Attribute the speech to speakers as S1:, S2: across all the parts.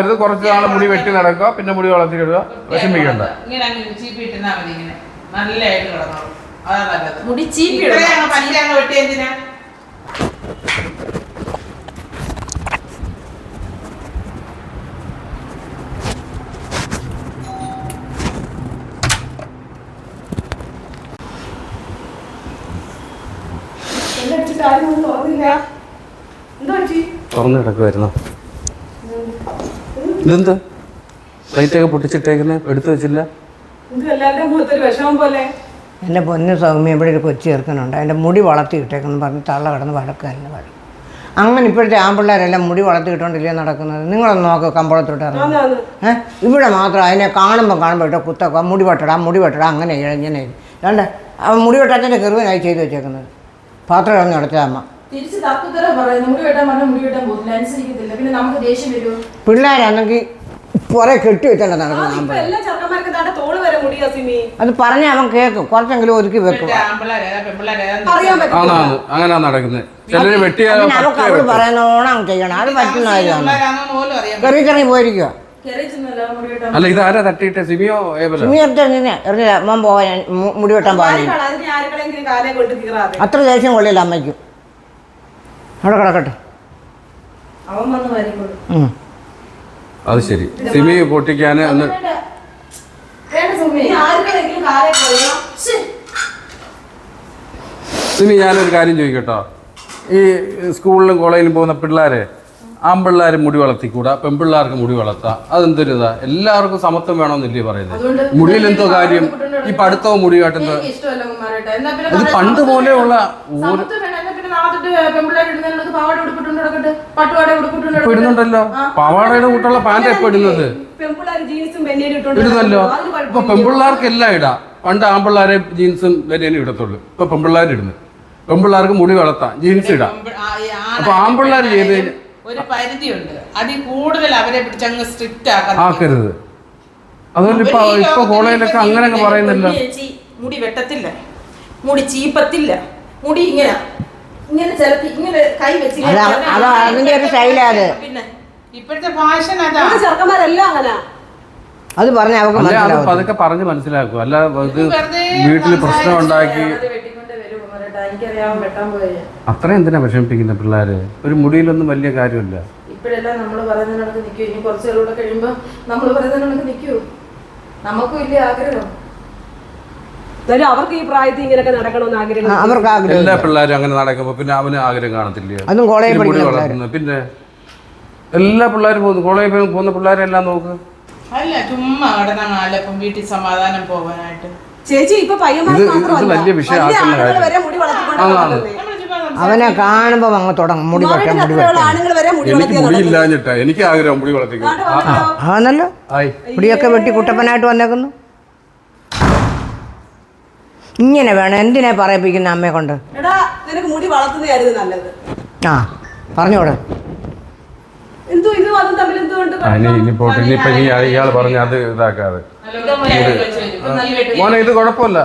S1: ആവരുത്. കുറച്ച് നാൾ മുടി വെട്ടി നടക്കുക. പിന്നെ മുടി വളർത്തിയിടുക. വിഷമിക്കണ്ട.
S2: മുടി ചീപ്പി
S3: വെട്ടി എന്തിനാ?
S1: തുറന്നു കിടക്കുമായിരുന്നു ഇതെന്താ? പ്ലേറ്റൊക്കെ പൊട്ടിച്ചിട്ടേക്കുന്നത് എടുത്തു വെച്ചില്ല?
S2: എന്റെ
S4: എന്റെ പൊന്നു സൗമ്യ ഇവിടെ ഒരു കൊച്ചു ചേർക്കുന്നുണ്ട് അതിന്റെ മുടി വളർത്തി ഇട്ടേക്കെന്ന് പറഞ്ഞ് തള്ള കിടന്ന് വഴക്കല്ല വഴക്ക്. അങ്ങനെ ഇപ്പോഴത്തെ ആമ്പിള്ളേരെല്ലാം മുടി വളർത്തി നടക്കുന്നത്? നിങ്ങളൊന്ന് നോക്ക് കമ്പോളത്തോട്ട് ഏഹ് ഇവിടെ മാത്രം അതിനെ കാണുമ്പോൾ കാണുമ്പോൾ ഇട്ട കുത്തക്ക മുടി വെട്ടടാ മുടി വെട്ടടാ അങ്ങനെ ഇങ്ങനെ രണ്ട് അവൻ മുടി വെട്ടാത്തതിന്റെ കെറുവനായി ചെയ്ത് വെച്ചേക്കുന്നത്. പാത്രം ഇറങ്ങി നടത്തിയ അമ്മ.
S5: തിരിച്ച് പറയുന്നു മുടി വെട്ടാൻ പറഞ്ഞ മുടി വെട്ടാൻ പോകുന്നില്ല. അനുസരിക്കത്തില്ല. പിന്നെ നമുക്ക് ദേഷ്യം വരുമോ?
S4: പിള്ളേരാണെങ്കിൽ കുറെ കെട്ടി വെച്ചോണ്ട്
S2: ആ,
S4: നടക്കുന്ന
S2: ഇപ്പൊ എല്ലാ ചെറുക്കന്മാർക്കും താണ്ട തോൾ വരെ മുടിയാ സിമി.
S4: അത് പറഞ്ഞ അവൻ കേൾക്കും കുറച്ചെങ്കിലും ഒരുക്കി വെക്കും.
S2: അറിയാൻ പറ്റും
S1: നടക്കുന്നത് ചിലര്
S4: വെട്ടിയാ അവൾക്ക് പറയുന്നോണം ചെയ്യണം. അത് പറ്റുന്ന കാര്യമാണ്. കെറി കറങ്ങി പോയിരിക്കുക
S5: കയറി മുടി വെട്ടാൻ
S1: അല്ല ഇത് ആരാ തട്ടിയിട്ട്? സിമിയോ ഏബല?
S4: നീ എടുത്ത് നിന്നെ എറിഞ്ഞില്ല മോൻ പോവാൻ മുടി വെട്ടാൻ പോകാൻ അത്ര ദേഷ്യം കൊള്ളില്ല അമ്മയ്ക്കും. അവിടെ കിടക്കട്ടെ.
S1: അത് ശരി. സിമി പൊട്ടിക്കാന്
S5: അന്ന് സുമി
S1: ഞാനൊരു കാര്യം ചോദിക്കട്ടോ. ഈ സ്കൂളിലും കോളേജിലും പോകുന്ന പിള്ളേരെ ആൺപിള്ളേർ മുടി വളർത്തിക്കൂടാ പെൺപിള്ളേർക്ക് മുടി വളർത്താം. അതെന്തൊരു ഇതാ? എല്ലാവർക്കും സമത്വം വേണമെന്നില്ലേ പറയുന്നത് മുടിയിൽ എന്തോ കാര്യം ഈ പഠിത്തവും മുടി കാട്ടുന്നത് ഇത് പണ്ട് പോലെയുള്ള ഒരു ഇടുന്നുണ്ടല്ലോ. പാവാടയുടെ കൂട്ടുള്ള പാന്റ് എപ്പോ ഇടുന്നത്. ഇടുന്നല്ലോ. ഇപ്പൊ പെൺപിള്ളേർക്ക് എല്ലാം ഇടാം. പണ്ട് ആൺപിള്ളേരെ ജീൻസും ബനിയനും ഇടത്തുള്ളൂ. ഇപ്പൊ പെൺപിള്ളേർ ഇടുന്നു പെൺപിള്ളേർക്ക് മുടി വളർത്താം. ജീൻസ് ഇടാം. അപ്പൊ ആൺപിള്ളേർ ചെയ്ത്
S3: ഒരു പരിധിയുണ്ട്. അതിൽ കൂടുതൽ അവരെ പിടിച്ചങ്ങ് സ്ട്രിക്റ്റ്
S1: ആക്കരുത്. അതുകൊണ്ട് ഇപ്പൊ ഇപ്പൊ കോളേജിലൊക്കെ അങ്ങനെയൊക്കെ പറയുന്നില്ല.
S5: മുടി വെട്ടത്തില്ല. മുടി ചീപ്പത്തില്ല. മുടി ഇങ്ങനെ. ഇങ്ങനെ ചിലപ്പി ഇങ്ങനെ കൈ വെച്ച്
S4: അത് അവ- അത് അതിന്റെ ഒരു സ്റ്റൈലാ അത്.
S5: പിന്നെ
S3: ഇപ്പോഴത്തെ ഫാഷൻ അതാ.
S2: ഇപ്പോഴത്തെ ചെറുക്കന്മാരെല്ലാം അങ്ങനെ.
S4: അത് പറഞ്ഞ അവർക്ക്
S1: അല്ലെ അത്
S4: മനസ്സിലാവും
S1: പതുക്കെ പറഞ്ഞ് മനസ്സിലാക്കും. അല്ല ഇത്
S3: വെറുതെ
S1: വീട്ടിൽ പ്രശ്നം ഉണ്ടാക്കി
S5: അത് വെട്ടിക്കൊണ്ട് വരും ഉമ്മാരട്ടെ എനിക്കറിയാൻ വെട്ടാൻ പോയ.
S1: അത്ര എന്തിനാ വിഷമിപ്പിക്കുന്ന പിള്ളേര്? ഒരു മുടിയിലൊന്നും വലിയ കാര്യമില്ല.
S5: ഇപ്പോഴെല്ലാം നമ്മൾ പറയുന്നതിനൊക്കെ നിൽക്കൂ ഇനി കുറച്ച് കഴിയുമ്പോൾ നമ്മൾ പറയുന്നതിനൊക്കെ നിൽക്കൂ നമുക്കും ഇല്ല ആഗ്രഹം.
S2: എന്നാലും അവർക്ക് ഈ പ്രായത്തിൽ ഇങ്ങനെയൊക്കെ നടക്കണമെന്ന് ആഗ്രഹം
S4: അവർക്ക് ആഗ്രഹം
S1: എല്ലാ പിള്ളേരും അങ്ങനെ നടക്കുമ്പോ പിന്നെ അവന് ആഗ്രഹം കാണത്തില്ല.
S4: അതും കോളേജിൽ
S1: മുടി
S4: പഠിക്കുന്ന പിള്ളേര്.
S1: പിന്നെ എല്ലാ പിള്ളേരും പോകുന്നു. കോളേജിൽ പോയി പോകുന്ന പിള്ളേരെല്ലാം നോക്ക്.
S3: അല്ല ചുമ്മാ കിടന്നാണ് ആലപ്പം വീട്ടിൽ സമാധാനം പോകാനായിട്ട്.
S2: ചേച്ചി ഇപ്പൊ പയ്യന്മാർ
S1: ഇത് ഇത്
S2: മാത്രമല്ല
S1: വലിയ വിഷയമാക്കുന്ന കാര്യം.
S2: വരെ മുടി വളർത്തിക്കൊണ്ട്
S1: അതാണ്.
S4: അവനെ കാണുമ്പോൾ അങ്ങ് തുടങ്ങും. മുടി വെട്ടാൻ മുടി
S2: നാട്ടിലത്രയുള്ള
S4: വെട്ടാൻ
S2: ആണുങ്ങൾ വരെ മുടി
S1: എനിക്ക് മുടി. ഇല്ലാഞ്ഞിട്ടാ എനിക്ക് ആഗ്രഹം മുടി വളർത്തിക്കും
S4: ആണല്ലോ.
S1: ആയി.
S4: മുടിയൊക്കെ വെട്ടി കുട്ടപ്പനായിട്ട് വന്നേക്കുന്നു. ഇങ്ങനെ വേണം. എന്തിനാ പറയിപ്പിക്കുന്ന അമ്മയെ കൊണ്ട്?
S2: എടാ നിനക്ക് മുടി വളർത്തുന്നതായിരുന്നു നല്ലത്.
S4: ആ പറഞ്ഞോടെ.
S2: എന്തോ ഇത് അതും തമ്മിൽ എന്തുകൊണ്ട്
S1: അതിന് ഇനിയിപ്പോ ഇനിയിപ്പോ ഇനി ഇയാൾ പറഞ്ഞ അത് ഇതാക്കാതെ. മോനെ ഇത് കുഴപ്പമില്ല.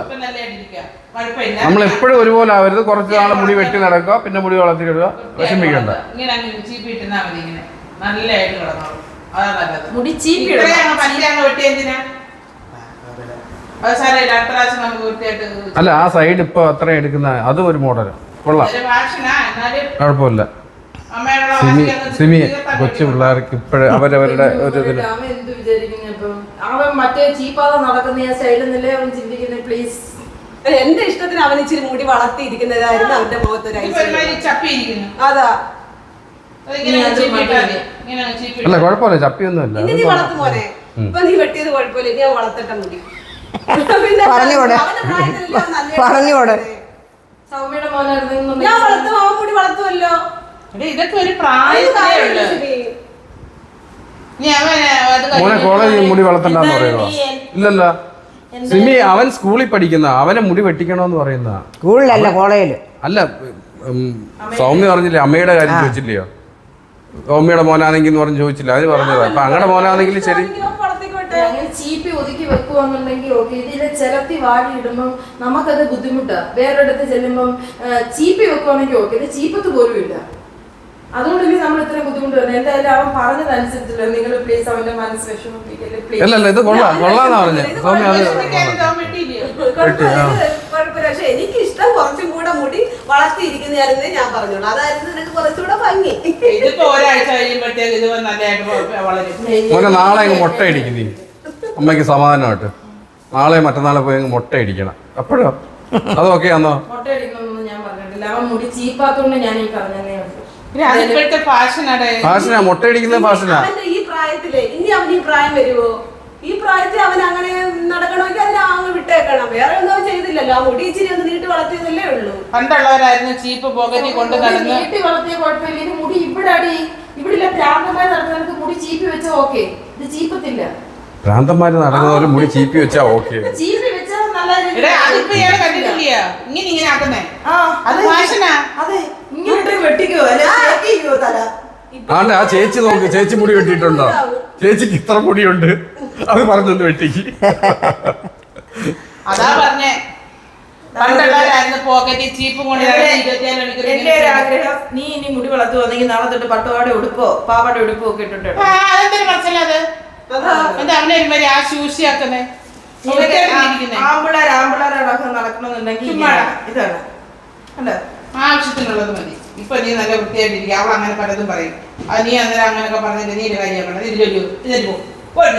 S1: നമ്മൾ എപ്പോഴും ഒരുപോലെ ആവരുത്. കുറച്ച് നാൾ മുടി വെട്ടി നടക്കുക. പിന്നെ മുടി വളർത്തിയിടുക. വിഷമിക്കണ്ട.
S3: ഇങ്ങനെ അങ്ങ്
S1: അല്ല ആ സൈഡ് ഇപ്പൊ അത്ര എടുക്കുന്ന അത് ഒരു മോഡൽ കൊള്ളാം. കുഴപ്പമില്ല. സിമി സിമി കൊച്ചു പിള്ളേർക്ക് ഇപ്പോഴും അവരവരുടെ ഒരു ഇതിൽ
S5: അവൻ മറ്റേ ചീപ്പാതെ നടക്കുന്ന? ആ സ്റ്റൈലെന്നല്ലേ അവൻ ചിന്തിക്കുന്നത് പ്ലീസ്
S2: എന്റെ ഇഷ്ടത്തിന് അവൻ ഇച്ചിരി മുടി വളർത്തിയിരിക്കുന്നതായിരുന്നു അവന്റെ
S3: ഒരുമാതിരി
S2: അതാ.
S1: അല്ല. കുഴപ്പമില്ല ചപ്പിയൊന്നുമില്ല.
S2: ഇനി നീ വളർത്തും പോലെ ഇപ്പൊ നീ വെട്ടിയത് കുഴപ്പമില്ല. ഇനി ഞാൻ വളർത്തട്ടെ മുടി.
S5: സൗമ്യയുടെ മോനായിരുന്നു.
S2: ഞാൻ വളർത്തും അവൻ മുടി വളർത്തുമല്ലോ.
S3: എടീ, ഇതൊക്കെ ഒരു
S1: മോനെ കോളേജിൽ മുടി വളർത്തണ്ടെന്ന് പറയുക ഇല്ലല്ല. സിമി അവൻ സ്കൂളിൽ പഠിക്കുന്ന അവനെ മുടി വെട്ടിക്കണോന്ന് പറയുന്ന.
S4: സ്കൂളിലല്ല കോളേജിൽ.
S1: അല്ല സൗമ്യ പറഞ്ഞില്ലേ അമ്മയുടെ കാര്യം ചോദിച്ചില്ലയോ? സൗമ്യയുടെ മോനാണെങ്കിൽ എന്ന് പറഞ്ഞ് ചോദിച്ചില്ല അതിന് പറഞ്ഞതാ. അപ്പൊ അങ്ങനെ മോനാണെങ്കിൽ ശരി.
S5: അങ്ങനെ ചീപ്പി ഒതുക്കി വെക്കുവാന്നുണ്ടെങ്കിൽ ഓക്കെ ഇതിലെ ചിലത്തി വാടി ഇടുമ്പം നമുക്കത് ബുദ്ധിമുട്ടാണ് വേറൊരിടത്ത് ചെല്ലുമ്പം ചീപ്പി വെക്കുവാണെങ്കിൽ ഓക്കെ ഇത് ചീപ്പത്ത് പോലും ഇല്ല. അതുകൊണ്ടല്ലേ നമ്മൾ ഇത്ര ബുദ്ധിമുട്ട് വരുന്നത്? എന്തായാലും അവൻ പറഞ്ഞതനുസരിച്ചല്ലോ നിങ്ങൾ പ്ലീസ് അവന്റെ മനസ്സ് വിഷമിപ്പിക്കല്ലേ?
S1: ഇത് കൊള്ളാം. കൊള്ളാന്നാ പറഞ്ഞേ.
S2: പക്ഷെ എനിക്ക് ഇഷ്ടം കുറച്ചും കൂടെ മുടി വളർത്തിയിരിക്കുന്നതായിരുന്നേ ഞാൻ പറഞ്ഞോളൂ അതായിരുന്നു നിനക്ക് കുറച്ചുകൂടെ ഭംഗി.
S3: ഇതിപ്പോ ഒരാഴ്ച കഴിയുമ്പോഴത്തേക്ക് ഇത് നല്ലതായിട്ട് വളരും.
S1: നാളെ മുട്ട അമ്മയ്ക്ക് സമാധാനമായിട്ട്. നാളെ മറ്റന്നാളെ പോയി അങ്ങ് മുട്ട അടിക്കണം അപ്പോഴോ? അതൊക്കെ
S3: ഫാഷനാണ്
S1: ഫാഷനാ? മുട്ട അടിക്കുന്നത് ഫാഷനാ?
S2: ഈ പ്രായത്തിൽ ഇനി അവൻ ഈ പ്രായം വരുമോ ഈ പ്രായത്തിൽ അവൻ അങ്ങനെ നടക്കണമെങ്കിൽ അതിനെ അങ്ങ് വിട്ടേക്കണം. വേറെ ഒന്നും ചെയ്തില്ലല്ലോ. ആ മുടി ഇച്ചിരി ഒന്ന് നീട്ടി വളർത്തിയതല്ലേ ഉള്ളൂ.
S3: പണ്ടുള്ളവരായിരുന്നു ചീപ്പ് പോക്കറ്റിൽ കൊണ്ട് നടന്ന്.
S5: നീട്ടി വളർത്തിയ കുഴപ്പമില്ല. ഇനി മുടി ഇവിടെ അടി ഇവിടെ പ്രാന്തമായി മുടി ചീപ്പ് വെച്ചാൽ ഓക്കെ. ഇത് ചീപ്പത്തില്ല.
S1: ഭ്രാന്തന്മാര് നടന്നവരും മുടി ചീപ്പി വെച്ചാ ഓക്കെ ആണ്ട് ആ ചേച്ചി നോക്ക് ചേച്ചി മുടി വെട്ടിയിട്ടുണ്ടോ? ചേച്ചിക്ക് ഇത്ര മുടിയുണ്ട്. അത് പറഞ്ഞൊന്ന് വെട്ടിക്ക്
S3: അതാ പറഞ്ഞേ.
S5: എന്റെ ഒരു ആഗ്രഹം നീ ഇനി മുടി വളർത്തു വന്നെങ്കിൽ നാളെ തൊട്ട് പട്ടുപാടെ ഉടുപ്പോ? പാവാട ഉടുപ്പോ ഒക്കെ ഇട്ടിട്ട്
S3: ആ, അതെന്തൊരു മനസ്സിലത്
S2: അതാ
S3: എന്താ അവനെ ഒരുമാതിരി ആ ശൂഷിയാക്കുന്നേ ഇരിക്കുന്നേ
S5: ആമ്പിളാർ ആമ്പിളാരടക്കം നടക്കണമെന്നുണ്ടെങ്കിൽ. ഇതാണ്. അല്ലേ
S3: ആവശ്യത്തിനുള്ളത് മതി. ഇപ്പൊ നീ നല്ല വൃത്തിയായിട്ടിരിക്കുക. അവൾ അങ്ങനെ പലതും പറയും. അത് നീ അന്നേരം അങ്ങനെയൊക്കെ പറഞ്ഞിട്ട് നീ എന്റെ കാര്യം പറഞ്ഞത് ഇതിലൊരു പോ. പോകും